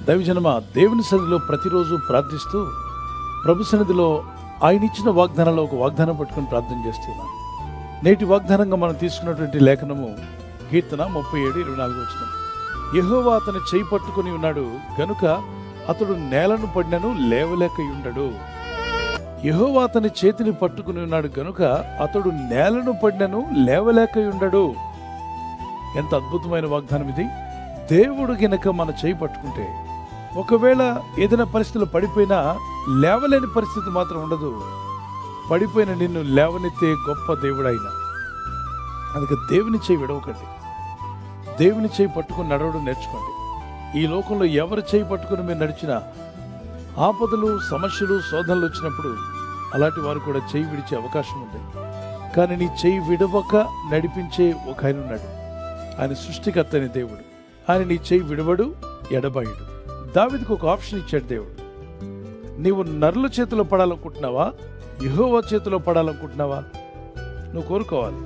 దైవజనమ దేవుని సన్నిధిలో ప్రతిరోజు ప్రార్థిస్తూ ప్రభు సన్నిధిలో ఆయన ఇచ్చిన వాగ్దానంలో ఒక వాగ్దానం పట్టుకొని ప్రార్థన చేస్తున్నాను నేటి వాగ్దానంగా మనం తీసుకున్నటువంటి లేఖనము కీర్తన ముప్పై ఏడు ఇరవై నాలుగు వచ్చిన యహోవా అతని చేయి పట్టుకొని ఉన్నాడు గనుక అతడు నేలను పడినను లేవలేక ఉండడు యహోవా అతని చేతిని పట్టుకుని ఉన్నాడు గనుక అతడు నేలను పడినను లేవలేక ఉండడు ఎంత అద్భుతమైన వాగ్దానం ఇది దేవుడు గినక మన చేయి పట్టుకుంటే ఒకవేళ ఏదైనా పరిస్థితులు పడిపోయినా లేవలేని పరిస్థితి మాత్రం ఉండదు. పడిపోయిన నిన్ను లేవనెత్తే గొప్ప దేవుడైన. అందుకే దేవుని చేయి విడవకండి. దేవుని చేయి పట్టుకుని నడవడం నేర్చుకోండి. ఈ లోకంలో ఎవరు చేయి పట్టుకుని మీరు నడిచినా ఆపదలు సమస్యలు శోధనలు వచ్చినప్పుడు అలాంటి వారు కూడా చేయి విడిచే అవకాశం ఉంది. కానీ నీ చేయి విడవక నడిపించే ఒక ఆయన ఉన్నాడు. ఆయన సృష్టికర్తని దేవుడు. ఆయన నీ చేయి విడవడు ఎడబాయుడు. దావిదికి ఒక ఆప్షన్ ఇచ్చాడు దేవుడు. నీవు నరుల చేతిలో పడాలనుకుంటున్నావా? యెహోవా చేతిలో పడాలనుకుంటున్నావా? నువ్వు కోరుకోవాలి.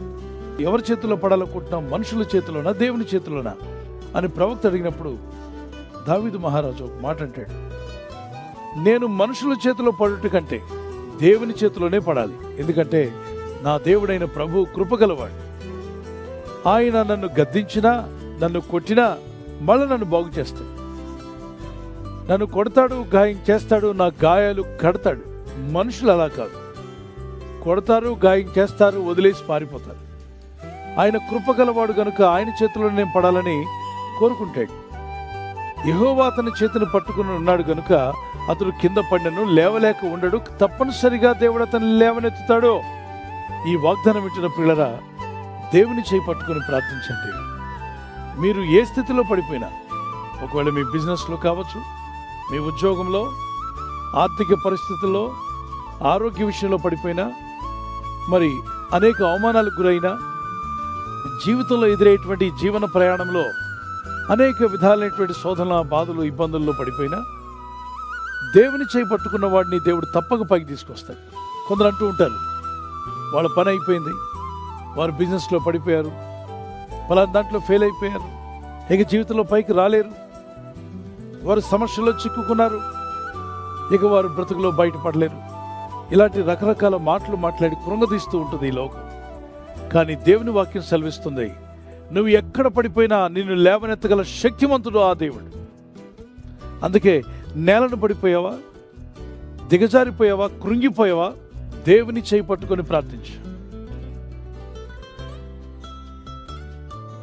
ఎవరి చేతిలో పడాలనుకుంటున్నావు? మనుషుల చేతిలోనా? దేవుని చేతిలోనా? అని ప్రవక్త అడిగినప్పుడు దావిదు మహారాజు ఒక మాట అంటాడు. నేను మనుషుల చేతిలో పడుట కంటే దేవుని చేతిలోనే పడాలి. ఎందుకంటే నా దేవుడైన ప్రభు కృపగలవాడు. ఆయన నన్ను గద్దించినా నన్ను కొట్టినా మళ్ళీ నన్ను బాగు చేస్తాడు. నన్ను కొడతాడు గాయం చేస్తాడు నా గాయాలు కడతాడు. మనుషులు అలా కాదు. కొడతారు గాయం చేస్తారు వదిలేసి పారిపోతారు. ఆయన కృపగలవాడు గనుక ఆయన చేతిలో నేను పడాలని కోరుకుంటాడు. యహోవా అతని చేతిని పట్టుకుని ఉన్నాడు గనుక అతడు కింద పడినను లేవలేక ఉండడు. తప్పనిసరిగా దేవుడు అతను లేవనెత్తుతాడు. ఈ వాగ్దానం ఇచ్చిన పిల్లరా దేవుని చేయి పట్టుకొని ప్రార్థించండి. మీరు ఏ స్థితిలో పడిపోయినా ఒకవేళ మీ బిజినెస్లో కావచ్చు మీ ఉద్యోగంలో ఆర్థిక పరిస్థితుల్లో ఆరోగ్య విషయంలో పడిపోయినా మరి అనేక అవమానాలకు గురైనా జీవితంలో ఎదురయ్యేటువంటి జీవన ప్రయాణంలో అనేక విధాలైనటువంటి శోధన బాధలు ఇబ్బందుల్లో పడిపోయినా దేవుని చేపట్టుకున్న వాడిని దేవుడు తప్పక పైకి తీసుకొస్తాడు. కొందరు అంటూ ఉంటారు వాళ్ళ పని అయిపోయింది వారు బిజినెస్లో పడిపోయారు వాళ్ళ దాంట్లో ఫెయిల్ అయిపోయారు ఇక జీవితంలో పైకి రాలేరు. వారు సమస్యల్లో చిక్కుకున్నారు. ఇక వారు బ్రతుకులో బయటపడలేరు. ఇలాంటి రకరకాల మాటలు మాట్లాడి కృంగదీస్తూ ఉంటుంది ఈ లోకం. కానీ దేవుని వాక్యం సెలవిస్తుంది నువ్వు ఎక్కడ పడిపోయినా నిన్ను లేవనెత్తగల శక్తివంతుడు ఆ దేవుడు. అందుకే నేలను పడిపోయావా? దిగజారిపోయావా? కృంగిపోయావా? దేవుని చేయి పట్టుకొని ప్రార్థించు.